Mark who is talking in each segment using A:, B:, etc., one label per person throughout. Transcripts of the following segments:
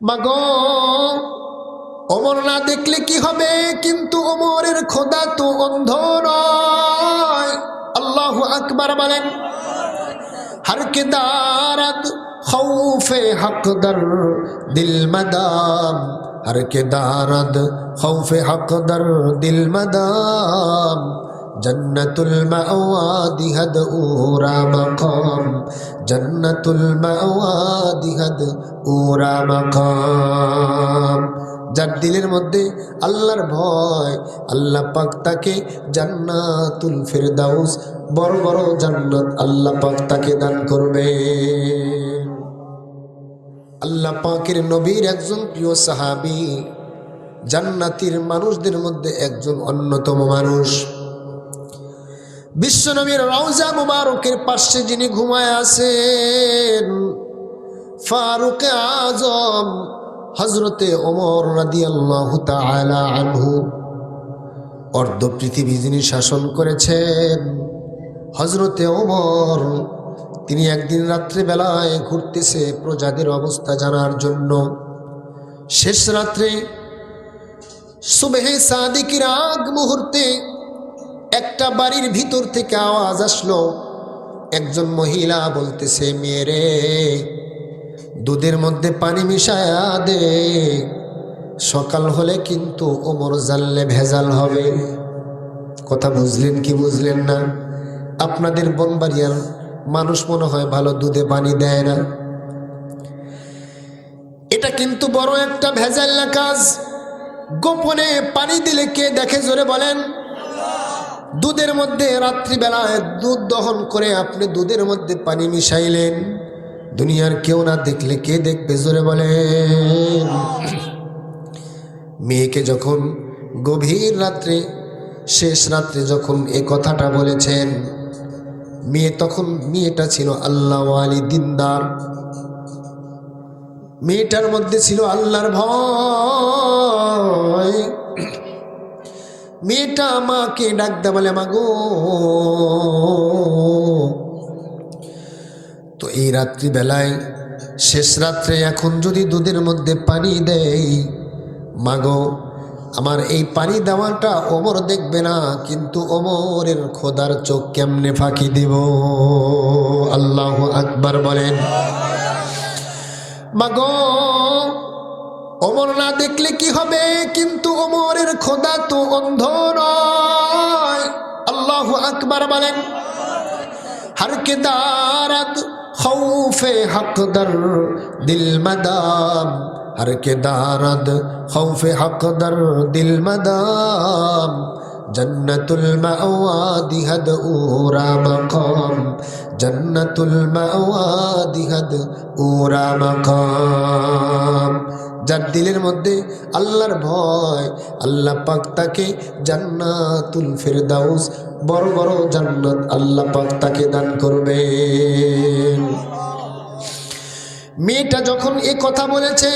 A: মাগ অমর না দেখলে কি হবে? কিন্তু অমরের খোদা তো অন্ধ নয়। আল্লাহ আকবার বলেন হারকে দারাত খৌফে হকদর দিল মদাম। হারকে দারাত খৌফে হকদর দিল মদাম। জন্নতুল মাওয়া উরা মকম। জন্নতুল মাওয়া উরা মকম। যার দিলের মধ্যে আল্লাহর ভয়, আল্লাহ পাক তাকে জান্নাতুল ফেরদাউস, বড় বড় জান্নাত আল্লাহ পাক তাকে দান করবে। আল্লাহ পাকের নবীর একজন প্রিয় সাহাবি, জান্নাতির মানুষদের মধ্যে একজন অন্যতম মানুষ। বিশ্বনবীর রওজা মুবারকের পাশে যিনি ঘুমায় আছেন, ফারুক আজম হজরতে ওমর রাদিয়াল্লাহু তাআলা আনহু, অর্ধ পৃথিবী যিনি শাসন করেছেন হজরতে অমর তিনি একদিন রাত্রিবেলায় ঘুরতেছে প্রজাদের অবস্থা জানার জন্য। শেষ রাত্রে সুবেহে সাদিকির আগ মুহূর্তে একটা বাড়ির ভিতর থেকে আওয়াজ আসলো। একজন মহিলা বলতেছে, মেয়েরে, দুধের মধ্যে পানি মিশায়া দে। সকাল হলে কিন্তু ওমর জানলে ভেজাল হবে। কথা বুঝলেন কি বুঝলেন না? আপনাদের বনবাড়িয়ার মানুষ মনে হয় ভালো দুধে পানি দেয় না। এটা কিন্তু বড় একটা ভেজাল না কাজ। গোপনে পানি দিলে কে দেখে জোরে বলেন। দুধের মধ্যে রাত্রিবেলায় দুধ দহন করে আপনি দুধের মধ্যে পানি মিশাইলেন। দুনিয়ার কেউ না দেখলে কে দেখবে? জোরে বলেন। মেয়েকে যখন গভীর রাত্রে, শেষ রাত্রে যখন এ কথাটা বলেছেন, মেয়ে তখন, মেয়েটা ছিল আল্লাহ আলী দিনদার। মেয়েটার মধ্যে ছিল আল্লাহর ভয়। মেয়েটা মাকে ডাকতে বলে, মাগো। তো এই রাত্রিবেলায়, শেষ রাত্রে এখন যদি দুধের মধ্যে পানি দেয় মাগো, আমার এই পানি দেওয়াটা ওমর দেখবে না, কিন্তু ওমরের খোদার চোখ কেমনে ফাঁকি দিব? আল্লাহ আকবার বলেন। মাগো ওমর না দেখলে কি হবে? কিন্তু ওমরের খোদা তো অন্ধ নয়। আল্লাহ আকবার বলেন হারকে দারাত হৌফে হকদর দিল মাদাম। হারকে দারাত হৌফে হকদর দিল মাদাম। জন্নতুল মাওয়া দিহদ উরা মকম। জন্নতুল মাওয়া দিহদ উরা মকম। যার দিলের মধ্যে আল্লাহর ভয়, আল্লাহ পাক তাকে জান্নাতুল ফেরদাউস, বড় বড় জান্নাত আল্লাহ পাক তাকে দান করবে মেয়েটা যখন এ কথা বলেছে,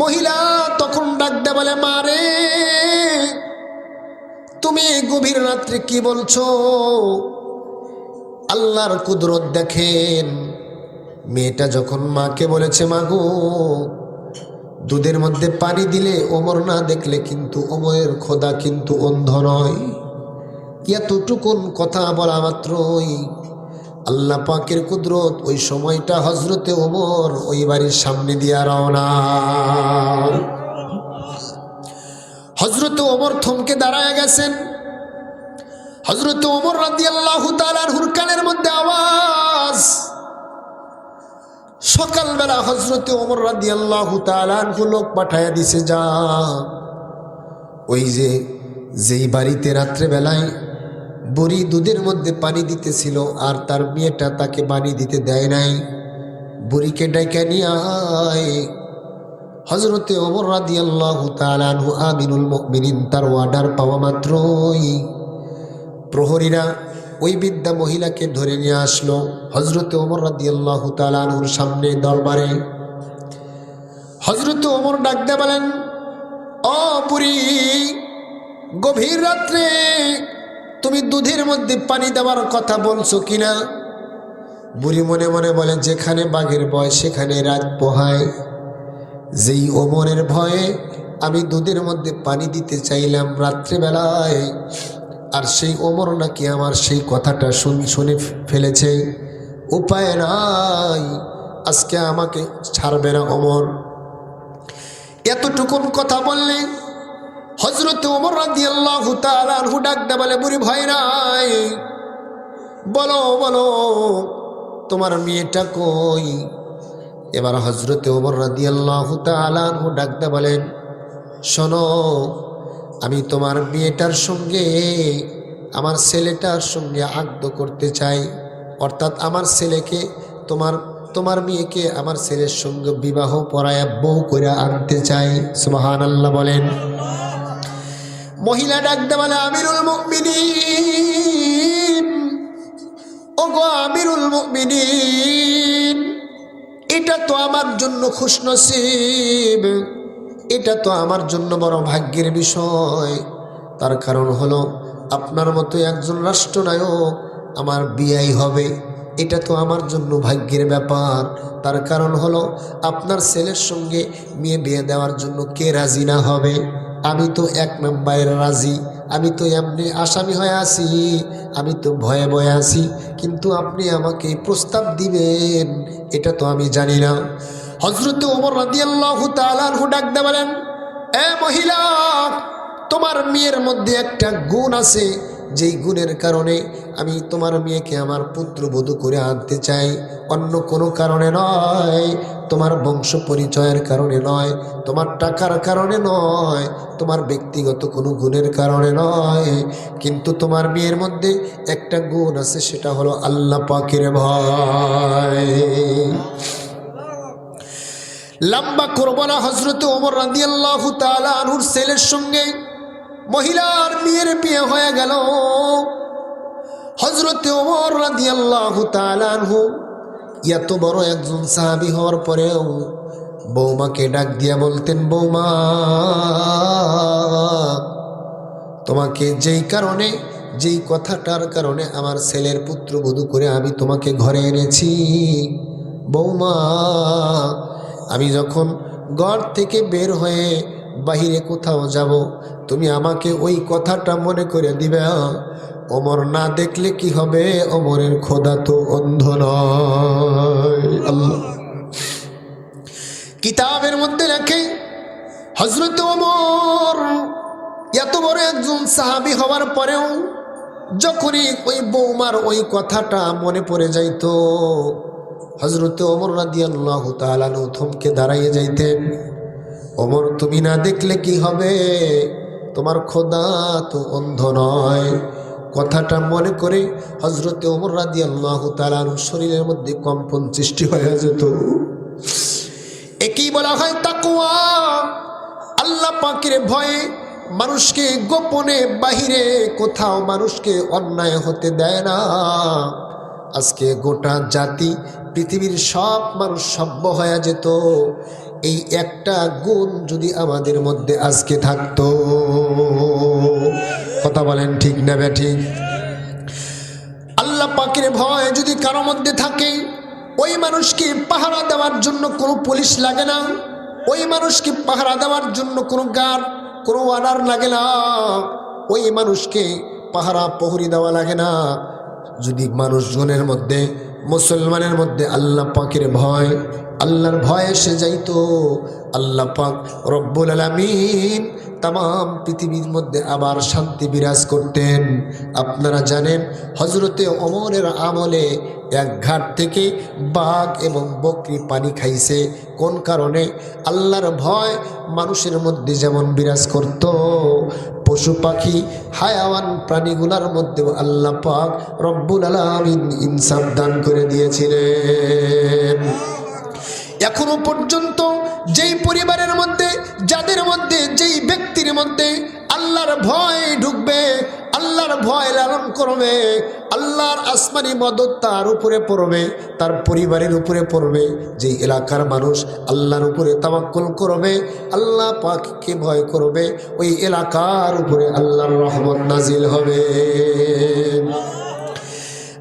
A: মহিলা তখন ডাকতে বলে মারে তুমি গভীর রাত্রে কি বলছো? আল্লাহর কুদরত দেখেন। মেয়েটা যখন মাকে বলেছে মাগো দুধের মধ্যে পানি দিলে ওমর না দেখলে কিন্তু ওমরের খোদা কিন্তু অন্ধ নয়। এতটুকুন কথা বলা মাত্রই আল্লাহ পাকের কুদরত ওই সময়টা হজরতে ওমর ওই বাড়ির সামনে দিয়া রওনা। হজরতে ওমর থমকে দাঁড়ায় গেছেন। হজরতে ওমর রাদি আল্লাহ তালার হুরকানের মধ্যে আওয়াজ সকালবেলা হজরতে ওমর রাদি আল্লাহ তালানহু লোক পাঠাইয়া দিছে, যা। ওই যে যেই বাড়িতে রাত্রেবেলায় বড়ি দুধের মধ্যে পানি দিতেছিল আর তার মেয়েটা তাকে পানি দিতে দেয় নাই, বুড়িকে ডাইকা নিয়ে আয়। হজরতে ওমর রাদি আল্লাহ তালানহু আমিনুল মিনিন তার অর্ডার পাওয়া মাত্রই। প্রহরীরা ওই বিদ্যা মহিলাকে ধরে নিয়ে আসলো হজরত ওমর রাদি আল্লাহ তালানুর সামনে দরবারে। হজরত ওমর ডাকতে বলেন, ও পুরী গভীর রাত্রে তুমি দুধের মধ্যে পানি দেওয়ার কথা বলছো কিনা? বুড়ি মনে মনে বলে, যেখানে বাঘের বয় সেখানে রাত পোহায়। যেই ওমরের ভয়ে আমি দুধের মধ্যে পানি দিতে চাইলাম রাত্রেবেলায় আর সেই ওমর নাকি আমার সেই কথাটা শুন, শুনে ফেলেছে। উপায় নাই, আজকে আমাকে ছাড়বে না ওমর। এতটুকুন কথা বললে হজরত ওমর রাদি আল্লাহ তালু ডাক দে বলে, বুড়ি ভয় নাই, বলো বলো, তোমার মেয়েটা কই? এবার হজরতে ওমর রাদি আল্লাহ তালু ডাক দে বলেন, শোনো আমি তোমার মেয়েটার সঙ্গে, আমার ছেলেটার সঙ্গে আগ্দ করতে চাই। অর্থাৎ আমার ছেলেকে, তোমার তোমার মেয়েকে আমার ছেলের সঙ্গে বিবাহ পড়ায় বউ করে আনতে চাই। সুবাহান আল্লাহ বলেন। মহিলা ডাকতে বলে, আমিরুল মুমিনিন। ও গো আমিরুল মুমিনিন, এটা তো আমার জন্য খুশনসিব। এটা তো আমার জন্য বড় ভাগ্যের বিষয়। তার কারণ হলো, আপনার মতো একজন রাষ্ট্রনায়ক আমার বিয়াই হবে। এটা তো আমার জন্য ভাগ্যের ব্যাপার। তার কারণ হলো, আপনার ছেলের সঙ্গে মেয়ে বিয়ে দেওয়ার জন্য কে রাজি না হবে? আমি তো এক নম্বরের রাজি। আমি তো এমনি আসামি হয়ে আছি। আমি তো ভয়ে ভয়ে আছি। কিন্তু আপনি আমাকে প্রস্তাব দিবেন, এটা তো আমি জানি না। হজরত ওমর রাদিয়াল্লাহু তাআলাহু ডাক দে বলেন, এ মহিলা, তোমার মেয়ের মধ্যে একটা গুণ আছে, যেই গুণের কারণে আমি তোমার মেয়েকে আমার পুত্রবধূ করে আনতে চাই। অন্য কোনো কারণে নয়, তোমার বংশ পরিচয়ের কারণে নয়, তোমার টাকার কারণে নয়, তোমার ব্যক্তিগত কোনো গুণের কারণে নয়। কিন্তু তোমার মেয়ের মধ্যে একটা গুণ আছে, সেটা হলো আল্লাহ পাকের ভয়। লম্বা করব না হজরত ওমর রাদি আল্লাহ আনুর ছেলের সঙ্গে মহিলার মেয়ের বিয়ে হয়ে গেল। হজরত ওমর রাদি আল্লাহ আনহু এত বড় একজন সাহাবি হওয়ার পরেও বৌমাকে ডাক দিয়া বলতেন, বৌমা, তোমাকে যেই কারণে, যেই কথাটার কারণে আমার ছেলের পুত্রবধূ করে আমি তোমাকে ঘরে এনেছি। বৌমা আমি যখন ঘর থেকে বের হয়ে বাহিরে কোথাও যাব, তুমি আমাকে ওই কথাটা মনে করে দিবে অমর না দেখলে কি হবে? অমরের খোদা তো অন্ধ নয়। কিতাবের মধ্যে লেখে হজরত অমর এত বড় একজন সাহাবি হওয়ার পরেও যখনই ওই বৌমার ওই কথাটা মনে পড়ে যাইতো হজরত ওমর রাদি আল্লাহ তালানু থমকে দাঁড়াইয়ে যাইতেন। অমর তুমি না দেখলে কি হবে? তোমার খোদা তো অন্ধ নয়। কথাটা মনে করে হজরতে ওমর রাদি আল্লাহ তালানু শরীরের মধ্যে কম্পন সৃষ্টি হয়ে যেত। একই বলা হয় তাকুয়া আল্লাহ পাকের ভয়ে মানুষকে গোপনে বাহিরে কোথাও মানুষকে অন্যায় হতে দেয় না। আজকে গোটা জাতি পৃথিবীর সব মানুষ সভ্য হয়ে যেত। এই একটা গুণ যদি আমাদের মধ্যে আজকে থাকতো। কথা বলেন ঠিক না ঠিক? আল্লাহ পাকের ভয় যদি কারও মধ্যে থাকে, ওই মানুষকে পাহারা দেওয়ার জন্য কোনো পুলিশ লাগে না, ওই মানুষকে পাহারা দেওয়ার জন্য কোনো গার্ড কোনো অর্ডার লাগে না, ওই মানুষকে পাহারা প্রহরী দেওয়া লাগে না। যদি মানুষজনের মধ্যে মুসলমানের মধ্যে আল্লাহ পাকের ভয় আল্লাহর ভয় এসে যাইতো। আল্লাহ পাক রব্বুল আলমিন তাম পৃথিবীর মধ্যে আবার শান্তি বিরাজ করতেন। আপনারা জানেন হজরতে অমরের আমলে এক ঘাট থেকে বাঘ এবং বকরি পানি খাইছে। কোন কারণে? আল্লাহর ভয় মানুষের মধ্যে যেমন বিরাজ করত, পশু পাখি, হায়াওয়ান প্রাণীগুলার মধ্যেও আল্লাহ পাক রব্বুল আলমিন ইনসাফ দান করে দিয়েছিলেন। এখনও পর্যন্ত যেই পরিবারের মধ্যে যাদের মধ্যে, যেই ব্যক্তির মধ্যে আল্লাহর ভয় ঢুকবে, আল্লাহর ভয় লালন করবে, আল্লাহর আসমানি মদত তার উপরে পড়বে, তার পরিবারের উপরে পড়বে, যেই এলাকার মানুষ আল্লাহর উপরে তামাক্কল করবে, আল্লাহ পাখিকে ভয় করবে, ওই এলাকার উপরে আল্লাহর রহমত নাজিল হবে।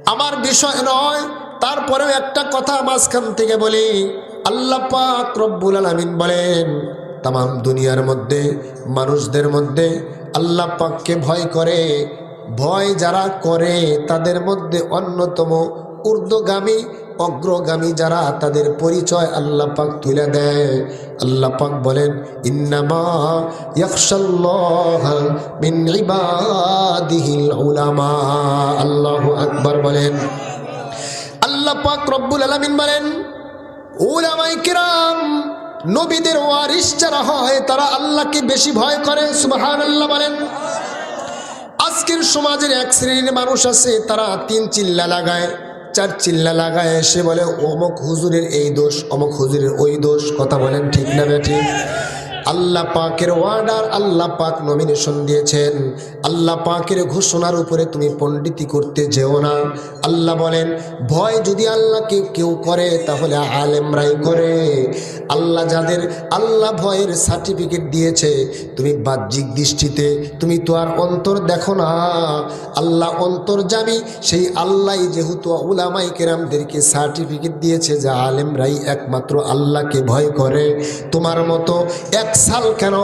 A: আমার বিষয় নয়, তারপরেও একটা কথা মাঝখান থেকে বলি, আল্লাহ পাক রব্বুল আলামিন বলেন তাম দুনিয়ার মধ্যে, মানুষদের মধ্যে আল্লাহ পাককে ভয় করে। ভয় যারা করে, তাদের মধ্যে অন্যতম ঊর্ধ্বগামী, অগ্রগামী যারা, তাদের পরিচয় আল্লাহ পাক তুলে দেয়। আল্লাহ পাক বলেন আল্লাহু বলেন। আল্লাহ পাক রব্বুল আলামিন বলেন উলামাই কিরাম নবীদের ওয়ারিস যারা হয়, তারা আল্লাহকে বেশি ভয় করে, সুবহানাল্লাহ বলেন। আজকের সমাজের এক শ্রেণির মানুষ আছে, তারা তিন চিল্লা লাগায়, চার চিল্লা লাগায় এসে বলে, অমুক হুজুরের এই দোষ, অমুক হুজুরের ওই দোষ। কথা বলেন ঠিক না বেঠিক আল্লাহ পাকের ওয়ার্ডার আল্লাহ পাক নমিনেশন দিয়েছেন। আল্লাহ পাকের ঘোষণার উপরে তুমি পণ্ডিতি করতে যেও না। আল্লাহ বলেন, ভয় যদি আল্লাহকে কেউ করে, তাহলে আলেমরাই করে। আল্লাহ যাদের, আল্লাহ ভয়ের সার্টিফিকেট দিয়েছে, তুমি বাহ্যিক দৃষ্টিতে, তুমি তো আর অন্তর দেখো না। আল্লাহ অন্তর জামি সেই আল্লাহ যেহেতু উলামাই কেরামদেরকে সার্টিফিকেট দিয়েছে যে আলেমরাই একমাত্র আল্লাহকে ভয় করে। তোমার মতো এক সাল কেন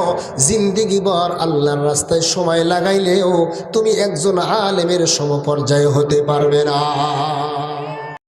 A: জিন্দিগি বর আল্লাহর রাস্তায় সময় লাগাইলেও তুমি একজন আলেমের সমপর্যায় হতে পারবে না।